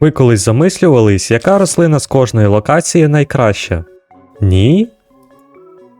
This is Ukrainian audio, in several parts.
Ви колись замислювались, яка рослина з кожної локації найкраща? Ні?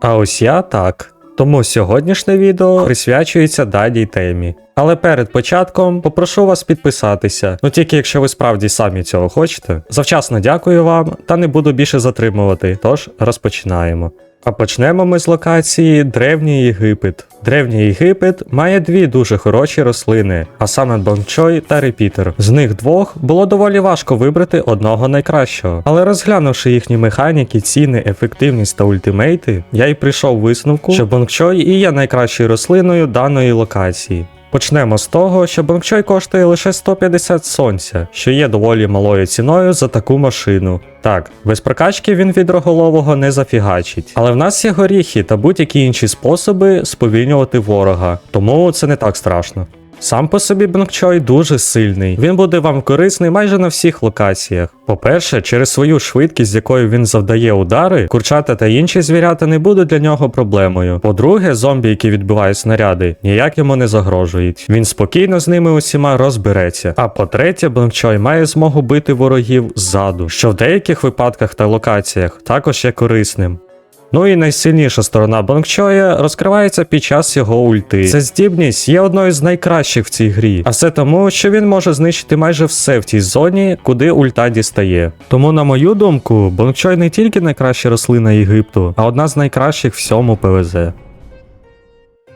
А ось я так. Тому сьогоднішнє відео присвячується даній темі. Але перед початком попрошу вас підписатися, ну тільки якщо ви справді самі цього хочете. Завчасно дякую вам та не буду більше затримувати, тож розпочинаємо. А почнемо ми з локації Древній Єгипет. Древній Єгипет має дві дуже хороші рослини, а саме Бончой та Репітер. З них двох було доволі важко вибрати одного найкращого. Але розглянувши їхні механіки, ціни, ефективність та ультимейти, я й прийшов висновку, що Бонгчой і є найкращою рослиною даної локації. Почнемо з того, що Бонгчой коштує лише 150 сонця, що є доволі малою ціною за таку машину. Так, без прокачки він відроголового не зафігачить. Але в нас є горіхи та будь-які інші способи сповільнювати ворога, тому це не так страшно. Сам по собі Бенкчой дуже сильний. Він буде вам корисний майже на всіх локаціях. По-перше, через свою швидкість, з якою він завдає удари, курчата та інші звірята не будуть для нього проблемою. По-друге, зомбі, які відбивають снаряди, ніяк йому не загрожують. Він спокійно з ними усіма розбереться. А по-третє, Бенкчой має змогу бити ворогів ззаду, що в деяких випадках та локаціях також є корисним. Ну і найсильніша сторона Бонкчоя розкривається під час його ульти. Ця здібність є одною з найкращих в цій грі, а все тому, що він може знищити майже все в тій зоні, куди ульта дістає. Тому, на мою думку, Бонкчой не тільки найкраща рослина Єгипту, а одна з найкращих всьому ПВЗ.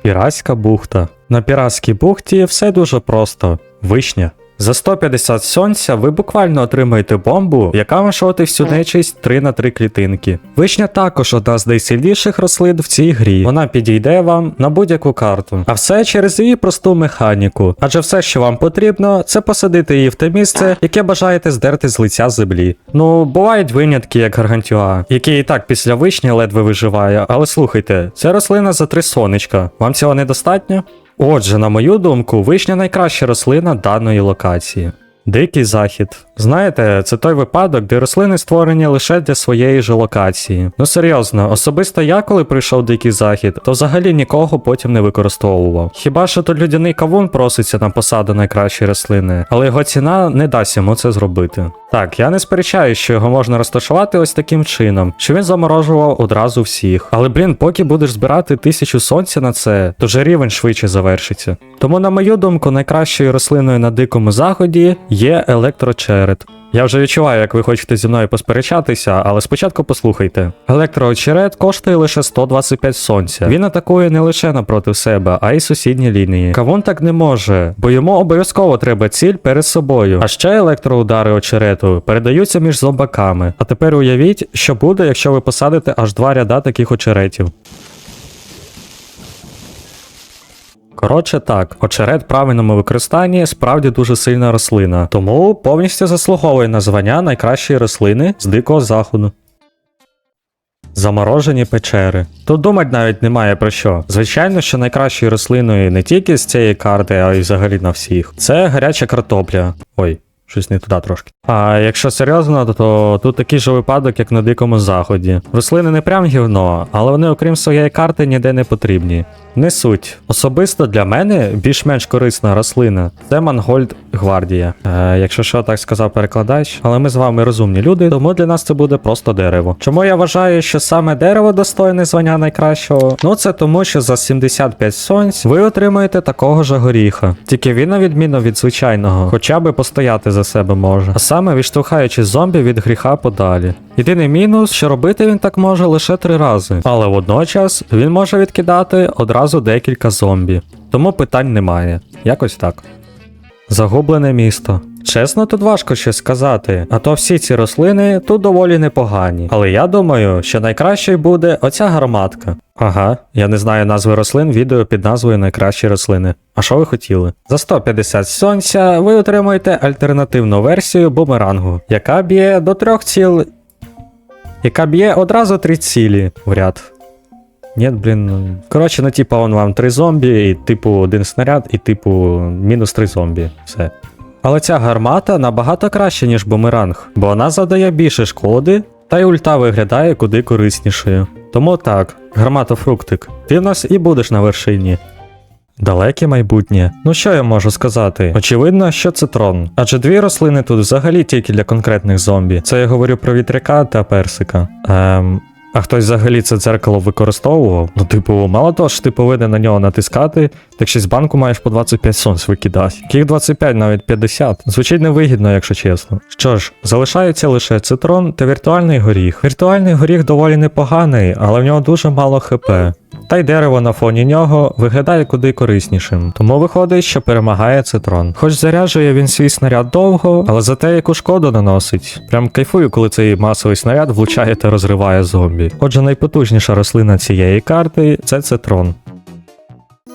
Піратська бухта. На піратській бухті все дуже просто: вишня. За 150 сонця ви буквально отримаєте бомбу, яка вишотить всю нечисть 3 на 3 клітинки. Вишня також одна з найсильніших рослин в цій грі. Вона підійде вам на будь-яку карту. А все через її просту механіку. Адже все, що вам потрібно, це посадити її в те місце, яке бажаєте здерти з лиця землі. Ну, бувають винятки, як гаргантюа, який і так після вишні ледве виживає, але слухайте, це рослина за три сонечка. Вам цього недостатньо? Отже, на мою думку, вишня найкраща рослина даної локації. Дикий захід. Знаєте, це той випадок, де рослини створені лише для своєї ж локації. Ну серйозно, особисто я, коли прийшов дикий захід, то взагалі нікого потім не використовував. Хіба що то людяний кавун проситься на посаду найкращої рослини, але його ціна не дасть йому це зробити. Так, я не сперечаю, що його можна розташувати ось таким чином, що він заморожував одразу всіх. Але блін, поки будеш збирати тисячу сонця на це, то вже рівень швидше завершиться. Тому, на мою думку, найкращою рослиною на дикому заході є електрочерет. Я вже відчуваю, як ви хочете зі мною посперечатися, але спочатку послухайте. Електроочерет коштує лише 125 сонця. Він атакує не лише напроти себе, а й сусідні лінії. Кавун так не може, бо йому обов'язково треба ціль перед собою. А ще електроудари очерету передаються між зомбаками. А тепер уявіть, що буде, якщо ви посадите аж два ряда таких очеретів. Коротше так, очерет в правильному використанні справді дуже сильна рослина, тому повністю заслуговує на звання найкращої рослини з дикого заходу. Заморожені печери. Тут думать навіть немає про що. Звичайно, що найкращою рослиною не тільки з цієї карти, а й взагалі на всіх. Це гаряча картопля. Ой. Щось не туди трошки. А якщо серйозно, то, тут такий же випадок, як на дикому заході. Рослини не прям гівно, але вони, окрім своєї карти, ніде не потрібні. Не суть. Особисто для мене більш-менш корисна рослина це Мангольд Гвардія. Е, якщо що так сказав перекладач, але ми з вами розумні люди, тому для нас це буде просто дерево. Чому я вважаю, що саме дерево достойне звання найкращого? Ну це тому, що за 75 сонць ви отримаєте такого ж горіха. Тільки він, на відміну від звичайного, хоча би постояти за себе може. А саме відштовхаючи зомбі від гріха подалі. Єдиний мінус, що робити він так може лише три рази, але водночас він може відкидати одразу декілька зомбі. Тому питань немає. Якось так. Загублене місто. Чесно, тут важко щось сказати, а то всі ці рослини тут доволі непогані. Але я думаю, що найкращою буде оця гарматка. Ага, я не знаю назви рослин, відео під назвою Найкращі рослини. А що ви хотіли? За 150 сонця ви отримуєте альтернативну версію бумерангу, яка б'є до трьох ціл. Яка б'є одразу три цілі в ряд. Ні, блін. ну, Коротше, ну типа он вам три зомбі, і типу один снаряд, і типу мінус три зомбі. Все. Але ця гармата набагато краще, ніж бумеранг, бо вона завдає більше шкоди, та й ульта виглядає куди кориснішою. Тому так, гарматофруктик, ти в нас і будеш на вершині. Далеке майбутнє. Ну що я можу сказати? Очевидно, що це трон. Адже дві рослини тут взагалі тільки для конкретних зомбі. Це я говорю про вітряка та персика. Ем. А хтось взагалі це дзеркало використовував? Ну, типу, мало того, що ти повинен на нього натискати, так ще з банку маєш по 25 сонць викидати. Яких 25, навіть 50. Звучить невигідно, якщо чесно. Що ж, залишається лише цитрон та віртуальний горіх. Віртуальний горіх доволі непоганий, але в нього дуже мало хп. Та й дерево на фоні нього виглядає куди кориснішим. Тому виходить, що перемагає цитрон. Хоч заряджує він свій снаряд довго, але зате яку шкоду наносить. Прям кайфую, коли цей масовий снаряд влучає та розриває зомбі. Отже, найпотужніша рослина цієї карти це цитрон.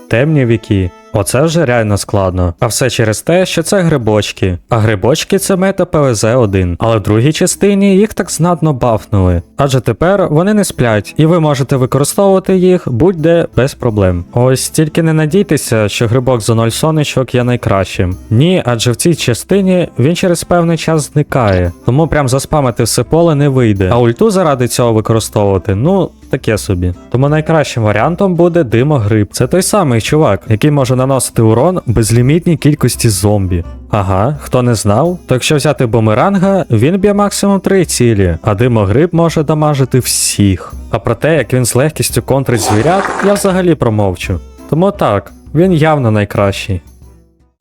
Темні віки. Оце вже реально складно. А все через те, що це грибочки. А грибочки це мета ПВЗ 1. Але в другій частині їх так знатно бафнули. Адже тепер вони не сплять, і ви можете використовувати їх будь-де без проблем. Ось тільки не надійтеся, що грибок за 0 сонечок є найкращим. Ні, адже в цій частині він через певний час зникає. Тому прям заспамити все поле не вийде. А ульту заради цього використовувати, ну. Таке собі. Тому найкращим варіантом буде димогриб. Це той самий чувак, який може наносити урон безлімітній кількості зомбі. Ага, хто не знав, то якщо взяти бумеранга, він б'є максимум 3 цілі, а димогриб може дамажити всіх. А про те, як він з легкістю контрить звірят, я взагалі промовчу. Тому так, він явно найкращий.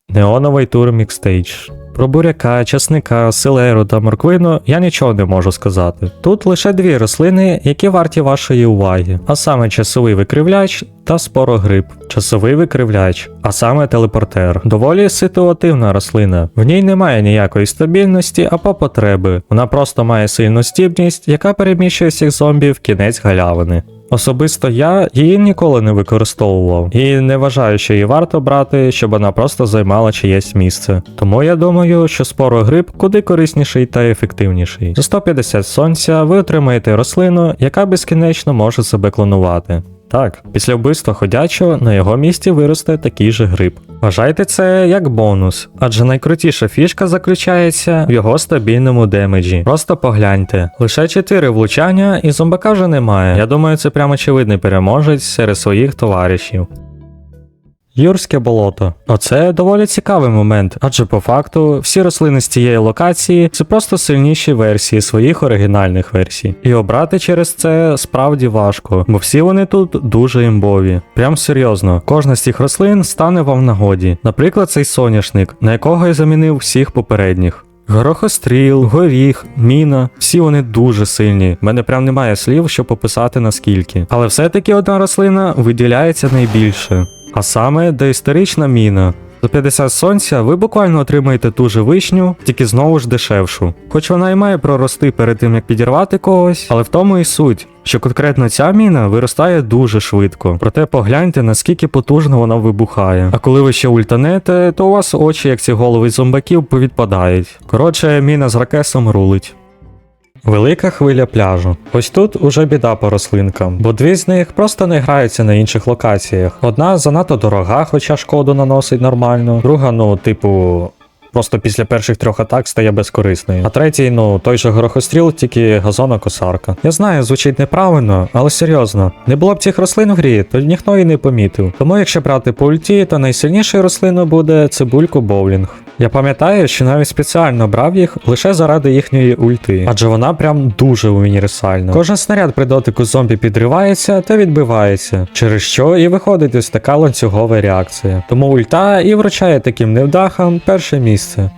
Неоновий тур мікстейдж. Про буряка, часника, селеру та морквину я нічого не можу сказати. Тут лише дві рослини, які варті вашої уваги, а саме часовий викривляч та спорогриб. Часовий викривляч, а саме телепортер. Доволі ситуативна рослина. В ній немає ніякої стабільності або потреби. Вона просто має сильну стібність, яка переміщує всіх зомбів в кінець галявини. Особисто я її ніколи не використовував і не вважаю, що її варто брати, щоб вона просто займала чиєсь місце. Тому я думаю, що спорогриб куди корисніший та ефективніший. За 150 сонця ви отримаєте рослину, яка безкінечно може себе клонувати. Так, після вбивства ходячого на його місці виросте такий же гриб. Вважайте це як бонус, адже найкрутіша фішка заключається в його стабільному демеджі. Просто погляньте, лише 4 влучання і зомбака вже немає. Я думаю, це прямо очевидний переможець серед своїх товаришів. Юрське болото. Оце доволі цікавий момент, адже по факту всі рослини з цієї локації це просто сильніші версії своїх оригінальних версій. І обрати через це справді важко, бо всі вони тут дуже імбові. Прям серйозно, кожна з цих рослин стане вам нагоді. Наприклад, цей соняшник, на якого я замінив всіх попередніх. Горохостріл, горіх, міна, всі вони дуже сильні. В мене прям немає слів, щоб описати наскільки. Але все-таки одна рослина виділяється найбільше. А саме доісторична міна. За 50 сонця ви буквально отримаєте ту же вишню, тільки знову ж дешевшу. Хоч вона і має прорости перед тим, як підірвати когось, але в тому і суть, що конкретно ця міна виростає дуже швидко. Проте погляньте, наскільки потужно вона вибухає. А коли ви ще ультанете, то у вас очі, як ці голови зомбаків, повідпадають. Коротше, міна з ракесом рулить. Велика хвиля пляжу. Ось тут уже біда по рослинкам, бо дві з них просто не граються на інших локаціях. Одна занадто дорога, хоча шкоду наносить нормально. Друга, ну, типу. Просто після перших трьох атак стає безкорисною. А третій, ну, той же горохостріл, тільки газонокосарка. Я знаю, звучить неправильно, але серйозно, не було б цих рослин в грі, то ніхто її не помітив. Тому якщо брати по ульті, то найсильнішою рослиною буде цибульку боулінг. Я пам'ятаю, що навіть спеціально брав їх лише заради їхньої ульти, адже вона прям дуже універсальна. Кожен снаряд при дотику зомбі підривається та відбивається, через що і виходить ось така ланцюгова реакція. Тому ульта і вручає таким невдахам перше місце.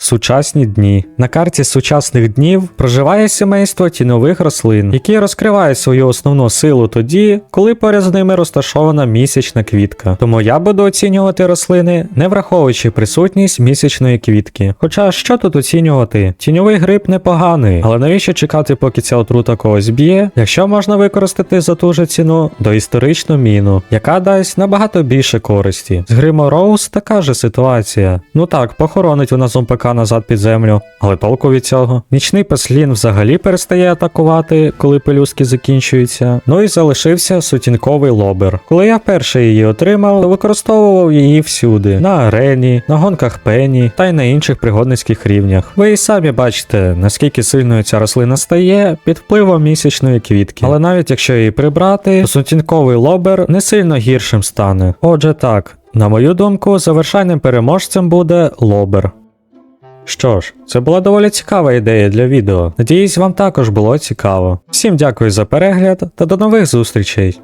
Сучасні дні. На карті сучасних днів проживає сімейство тінових рослин, які розкривають свою основну силу тоді, коли поряд з ними розташована місячна квітка. Тому я буду оцінювати рослини, не враховуючи присутність місячної квітки. Хоча що тут оцінювати? Тіньовий гриб непоганий, але навіщо чекати, поки ця отрута когось б'є, якщо можна використати за ту же ціну доісторичну міну, яка дасть набагато більше користі. З Гримо Роуз така же ситуація. Ну так, похоронить вона зомбака стрибка назад під землю, але толку від цього. Нічний песлін взагалі перестає атакувати, коли пелюстки закінчуються. Ну і залишився сутінковий лобер. Коли я вперше її отримав, то використовував її всюди: на арені, на гонках пені та й на інших пригодницьких рівнях. Ви і самі бачите, наскільки сильною ця рослина стає під впливом місячної квітки. Але навіть якщо її прибрати, то сутінковий лобер не сильно гіршим стане. Отже, так, на мою думку, завершальним переможцем буде лобер. Що ж, це була доволі цікава ідея для відео. Надіюсь, вам також було цікаво. Всім дякую за перегляд та до нових зустрічей!